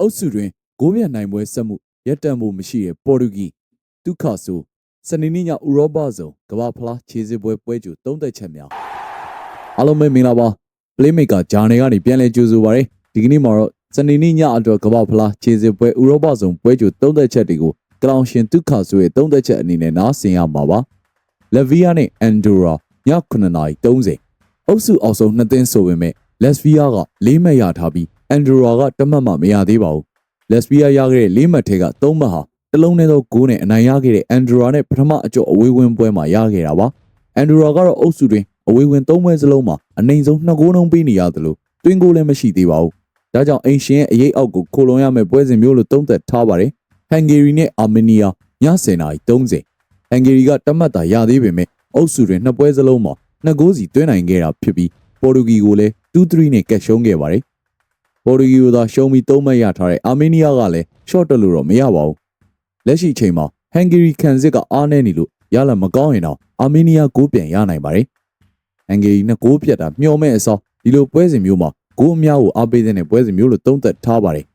အုပ်စုတွင်ဂိုးပြတ်နိုင်ပွဲဆက်မှုရက်တံမှုမရှိတဲ့ပေါ်တူဂီဒုက္ခဆိုစနေနေ့ညဥရောပဇုံကမ္ဘာဖလားခြေစစ်ပွဲပွဲကြိုသုံးသက်ချက်များအားလုံးပဲမင်္ဂလာပါ playmaker ဂျာနယ်ကနေပြန်လည်ကြိုဆိုပါရစေဒီကနေ့မှာတော့စနေနေ့ညအတွက်ကမ္ဘာဖလားခြေစစ်ပွဲဥရောပဇုံပွဲကြိုသုံးသက်ချက်တွေကိုကလောင်ရှင်ဒုက္ခဆိုရဲ့သုံးသက်ချက်အနေနဲ့နားဆင်ရမှာပါလက်ဗီးယားနဲ့အန်ဒိုရာည9:30အုပ်စုအောက်ဆုံးနှစ်သင်းဆိုပေမဲ့လက်စဗီးယားက၄မှတ်ရထားပြီး အန်ဒိုရာကတစ်မှတ်မှမရသေးပါဘူးလက်စဗီးယားရခဲ့တဲ့၄မှတ်ထဲက၃မှတ်ဟာတစ်လုံးနဲ့တော့ဂိုးနဲ့အနိုင်ရခဲ့တဲ့အန်ဒိုရာနဲ့ပထမအကျော့အဝေးဝင်ပွဲမှာရခဲ့တာပါအန်ဒိုရာကတော့အုပ်စုတွင်အဝေးဝင်၃ပွဲစလုံးမှာအနိုင်ဆုံးနှစ်ဂိုးနှုန်းပေးနေရသလိုတွင်းဂိုးလည်းမရှိသေးပါဘူးဒါကြောင့်အိမ်ရှင်ရဲ့အရေးအောက်ကိုခိုလုံရမယ့်ပွဲစဉ်မျိုးလို့သုံးသပ်ထားပါတယ်ဟန်ဂေရီနဲ့အာမီနီးယားည10:30ဟန်ဂေရီကတတ်မှတ်တာရသေးပေမဲ့အုပ်စုတွင်နှစ်ပွဲစလုံးမှာနှစ်ဂိုးစီသွင်းနိုင်ခဲ့တာဖြစ်ပြီးပေါ်တူဂီကိုလည်း2-3နဲ့ကက်ရှုံးခဲ့ပါတယ် ပေါ်တူဂီကိုသာရှုံးပြီး၃မှတ်ရထားတဲ့အာမီနီးယားကလည်း short တက်လို့တော့မရပါဘူးလက်ရှိအချိန်မှာဟန်ဂေရီခံစစ်ကအားနည်းနေလို့ရလမကောင်းရင်တော့အာမီနီးယားဂိုးပြန်ရနိုင်ပါတယ်ဟန်ဂေရီနဲ့ဂိုးပြတ်တာမျှော်မဲ့အစားဒီလိုပွဲစဉ်မျိုးမှာဂိုးအများကိုအားပေးတဲ့ပွဲစဉ်မျိုးလို့သုံးသပ်ထားပါတယ်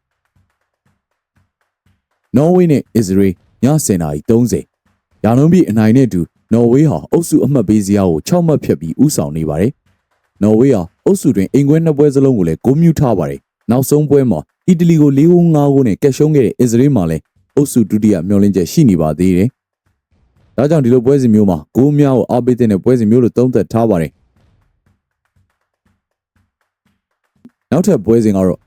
နော်ဝေးနဲ့အစ္စရေးည10:30ရာနှုန်းပြည့်အနိုင်နဲ့အတူနော်ဝေးဟာအုပ်စုအမှတ်ပေးစရာကို6မှတ်ဖြတ်ပြီးဥဆောင်နေပါတယ်။နော်ဝေးဟာအုပ်စုတွင်အင်ကွဲနှစ်ပွဲစလုံးကိုလည်းဂိုးမြူထားပါတယ်။ နောက်ဆုံးပွဲမှာအီတလီကို၄-၅ဂိုးနဲ့ကက်ရှုံးခဲ့တဲ့အစ္စရေးမှာလည်းအုပ်စုဒုတိယမျှော်လင့်ချက်ရှိနေပါသေးတယ်။ဒါကြောင့်ဒီလိုပွဲစဉ်မျိုးမှာဂိုးများကိုအားပေးတဲ့ပွဲစဉ်မျိုးလို့သုံးသပ်ထားပါတယ်။နောက်ထပ်ပွဲစဉ်ကတော့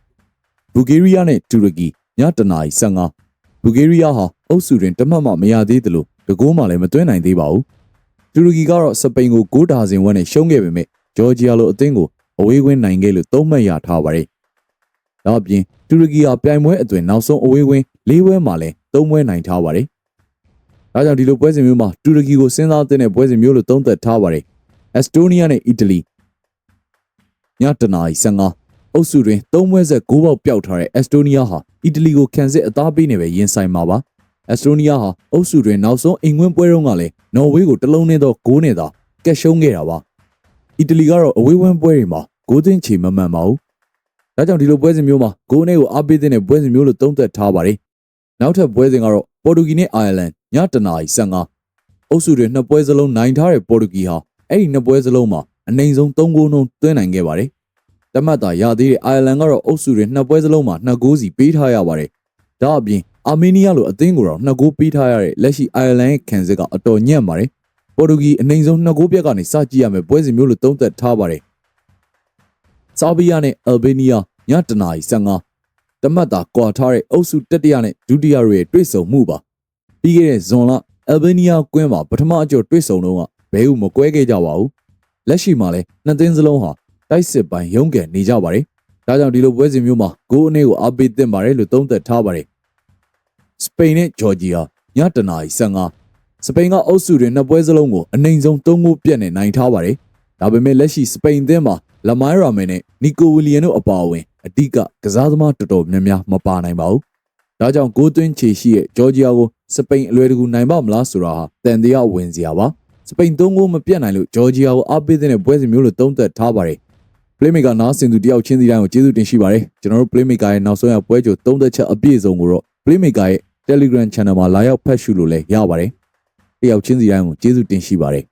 ဘူဂေးရီးယားနဲ့တူရကီည7:15ဘူဂေးရီးယားဟာအုပ်စုတွင်တမတ်မှမရသေးသလိုတကိုးမှလည်းမသွင်းနိုင်သေးပါဘူး။တူရကီကတော့စပိန်ကို6ဒါဇင်ဝက်နဲ့ရှုံးခဲ့ပေမဲ့ဂျော်ဂျီယာလိုအသင်းကိုအဝေးကွင်းနိုင်ခဲ့လို့၃မှတ်ရထားပါတယ်။ ဒါ့အပြင်တူရကီဟာပြိုင်ပွဲအသွင်နောက်ဆုံးအဝေးကွင်း၄ပွဲမှာလည်း၃ပွဲနိုင်ထားပါတယ်။ဒါကြောင့်ဒီလိုပွဲစဉ်မျိုးမှာတူရကီကိုစဉ်းစားသင့်တဲ့ပွဲစဉ်မျိုးလို့သုံးသပ်ထားပါတယ်။အက်စတိုးနီးယားနဲ့အီတလီည7:15အုပ်စုတွင်၃ပွဲဆက်ဂိုးပေါက်ပျောက်ထားတဲ့အက်စတိုးနီးယားဟာအီတလီကိုခံစစ်အသားပေးနေပဲရင်ဆိုင်မှာပါ။အက်စတိုးနီးယားဟာအုပ်စုတွင်နောက်ဆုံးအိမ်ဝင်ပွဲတုန်းကလည်းနော်ဝေးကိုတလုံးနဲ့တော့ဂိုးနဲ့သာကက်ရှုံးခဲ့တာပါ။အီတလီကတော့အဝေးဝင်ပွဲတွေမှာဂိုးသွင်းချေမမှန်ပါဘူး။ ဒါကြောင့်ဒီလိုပွဲစဉ်မျိုးမှာဂိုးနဲ့ကိုအားပေးတဲ့ပွဲစဉ်မျိုးလို့သုံးသပ်ထားပါတယ်။နောက်ထပ်ပွဲစဉ်ကတော့ပေါ်တူဂီနဲ့အိုင်ယာလန်ည7:15အုပ်စုတွင်နှစ်ပွဲစလုံးနိုင်ထားတဲ့ပေါ်တူဂီဟာအဲ့ဒီနှစ်ပွဲစလုံးမှာအနိုင်ဆုံး3ဂိုးနှုန်းသွင်းနိုင်ခဲ့ပါတယ်။တမတ်တာရသေးတဲ့အိုင်ယာလန်ကတော့အုပ်စုတွင်နှစ်ပွဲစလုံးမှာ2ဂိုးစီပေးထားရပါတယ်။ဒါအပြင်အာမေးနီးယားလိုအသင်းကိုတော့2ဂိုးပေးထားရတဲ့လက်ရှိအိုင်ယာလန်ရဲ့ခံစစ်ကအတော်ညံ့ပါတယ်။ပေါ်တူဂီအနိုင်ဆုံး2ဂိုးပြက်ကနေစကြည့်ရမယ်ပွဲစဉ်မျိုးလို့သုံးသပ်ထားပါတယ်။ဆာဘီးယားနဲ့အယ်ဘေးနီးယား ည7:15တမတ်တာကွာထားတဲ့အုပ်စုတတိယနဲ့ဒုတိယတွေရဲ့တွေ့ဆုံမှုပါ။ပြီးခဲ့တဲ့ဇွန်လအယ်ဘေးနီးယားကွင်းမှာပထမအကျော်တွေ့ဆုံတော့ကဘဲဥမကွဲခဲ့ကြပါဘူး။လက်ရှိမှာလည်းနှစ်သင်းစလုံးဟာတိုက်စစ်ပိုင်းရုံးကန်နေကြပါတယ်။ဒါကြောင့်ဒီလိုပွဲစဉ်မျိုးမှာဂိုးအနေကိုအားပေးသင့်ပါတယ်လို့သုံးသပ်ထားပါတယ်။စပိန်နဲ့ဂျော်ဂျီယာည7:15စပိန်ကအုပ်စုတွင်နှစ်ပွဲစလုံးကိုအနိုင်ဆုံး၃ဂိုးပြတ်နဲ့နိုင်ထားပါတယ်။ဒါပေမဲ့လက်ရှိစပိန်သင်းမှာလမိုင်းရာမန်နဲ့နီကိုဝီလီယန်တို့အပါအဝင် အဓိကကစားသမားတော်တော်များများမပါနိုင်ပါဘူး။ဒါကြောင့်ဂိုးသွင်းချေရှိရဲ့ဂျော်ဂျီယာကိုစပိန်အလွယ်တကူနိုင်ပါမလားဆိုတာဟာတန်တရားဝင်စရာပါ။စပိန်၃ဂိုးမပြတ်နိုင်လို့ဂျော်ဂျီယာကိုအားပေးတဲ့ပွဲစဉ်မျိုးလို့သုံးသပ်ထားပါတယ်။ Playmaker နားဆင်သူတယောက်ချင်းစီတိုင်းကိုကျေးဇူးတင်ရှိပါတယ်ကျွန်တော်တို့ Playmaker ရဲ့နောက်ဆုံးရပွဲကြိုသုံးသက်ချက်အပြည့်စုံကိုတော့ Playmaker ရဲ့ Telegram Channel မှာလာရောက်ဖတ်ရှုလို့လည်းရပါတယ်တယောက်ချင်းစီတိုင်းကိုကျေးဇူးတင်ရှိပါတယ်